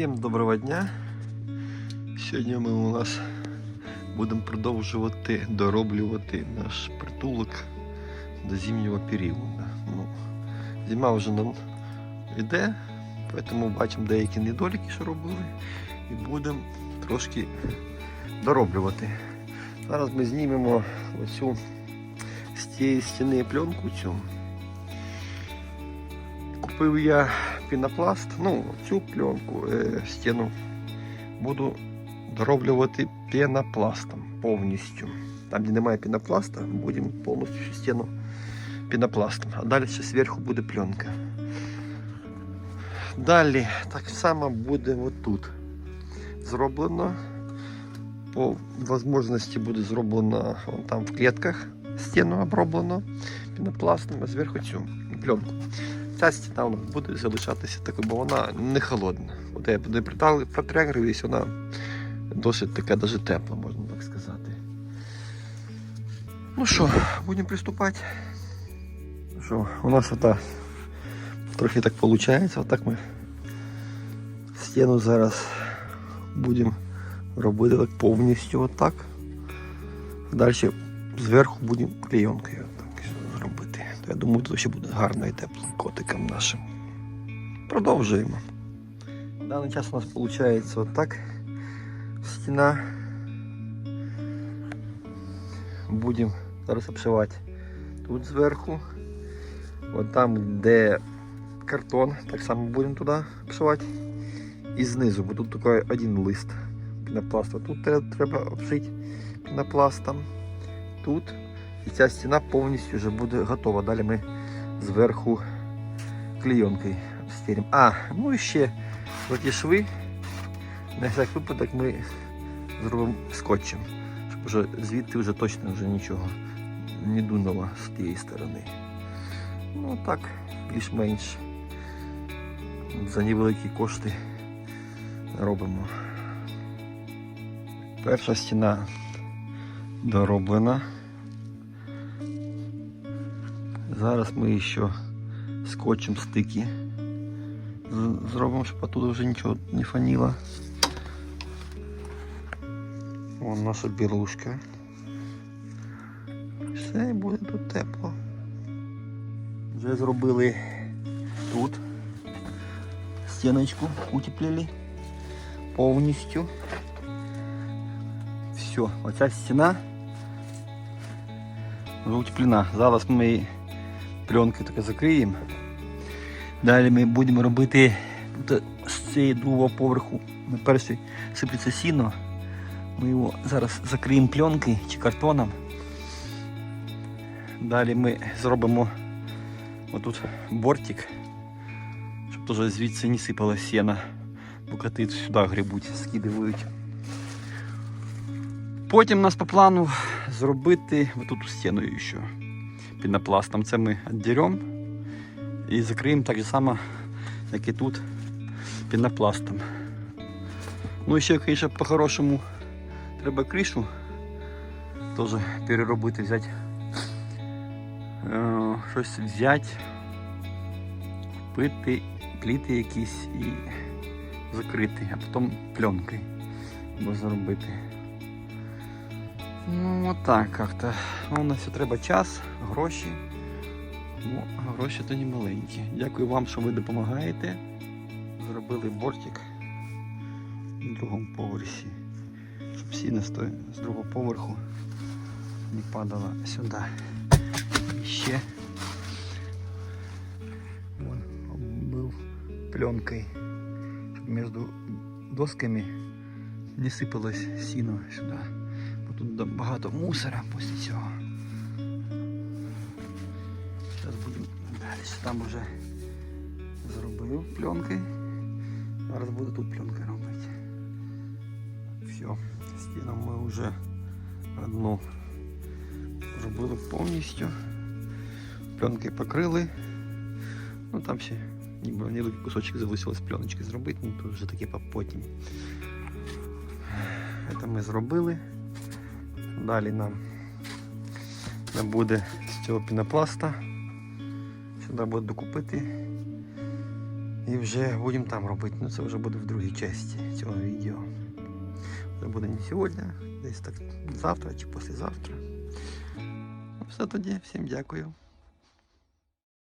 Всім доброго дня. Сьогодні ми у нас будемо продовжувати дороблювати наш притулок до зимнього періоду. Ну, зима вже нам йде, тому бачимо деякі недоліки, що робили, і будемо трошки дороблювати. Зараз ми знімемо оцю з цієї стіни пленку цю. Купив я пінопласт, ну, цю пленку, е, стіну буду дороблювати пінопластом повністю. Там, де немає пінопласта, будемо повністю всю стіну пінопластом. А далі ще зверху буде пленка. Далі так само буде отут. Зроблено. По можливості буде зроблено вон там в клетках стіну оброблено пінопластом, а зверху цю Пленку. Ця стіна буде залишатися такою, бо вона не холодна. От я протрягуюсь, вона досить така даже тепла, можна так сказати. Ну що, будемо приступати. Ну Що, у нас ота трохи так виходить, отак ми стіну зараз будемо робити так повністю отак. Далі зверху будемо зробити. Я думаю, тут ще буде гарно і тепло котикам нашим. Продовжуємо. В даний час у нас виходить отак. Стіна. Будемо зараз обшивати тут зверху. От там, де картон, так само будемо туди обшивати. І знизу, бо тут тільки один лист пінопласту. Тут треба обшити пінопластом. Тут і ця стіна повністю вже буде готова. Далі ми зверху клейонкою обстелимо. А, ну і ще оті шви. На всяк випадок ми зробимо скотчем, щоб вже звідти вже точно вже нічого не дунуло з тієї сторони. Ну так, більш-менш за невеликі кошти робимо. Перша стіна дороблена. Зараз ми ще скотчем стики з- зробимо, щоб оттуда вже нічого не фаніло. Вон наша білушка. Все, і буде тут тепло. Вже зробили тут стіночку, утеплили повністю. Все, оця стіна вже утеплена. Зараз ми її пленкою таке закриємо. Далі ми будемо робити з цієї другого поверху на перший сиплеться сіно. Ми його зараз закриємо пленкою чи картоном. Далі ми зробимо отут бортик, щоб теж звідси не сипало сіна, бо коти сюди грибуть, скидують. Потім у нас по плану зробити отут стіною ще пінопластом. Це ми віддеремо і закриємо так само, як і тут, пінопластом. Ну і ще, звісно, по-хорошому треба кришу теж переробити, взяти. Е, щось взяти, купити пліти якісь і закрити, а потім пленкою можна. Ну, отак як-то. Ну, на все треба час, гроші. Ну, а гроші то не маленькі. Дякую вам, що ви допомагаєте. Зробили бортик на другому поверсі. Щоб сіна з другого поверху не падала сюди. І ще вон, оббив пленкою, щоб між досками не сипалось сіно сюди. Тут багато мусора після цього. Зараз будемо далі. Там вже зробив пленки. Зараз буду тут пленки робити. Все, стіну ми вже одну зробили повністю. Пленки покрили. Ну там ще ніби невеликий кусочок залишилось пленочки зробити, ну то вже таке потім. Це ми зробили. Далі нам не буде з цього пінопласта. Сюди буде докупити І вже будемо там робити. Ну це вже буде в другій частині цього відео. Це буде не сьогодні, десь так завтра чи післязавтра. Ну, все тоді, всім дякую.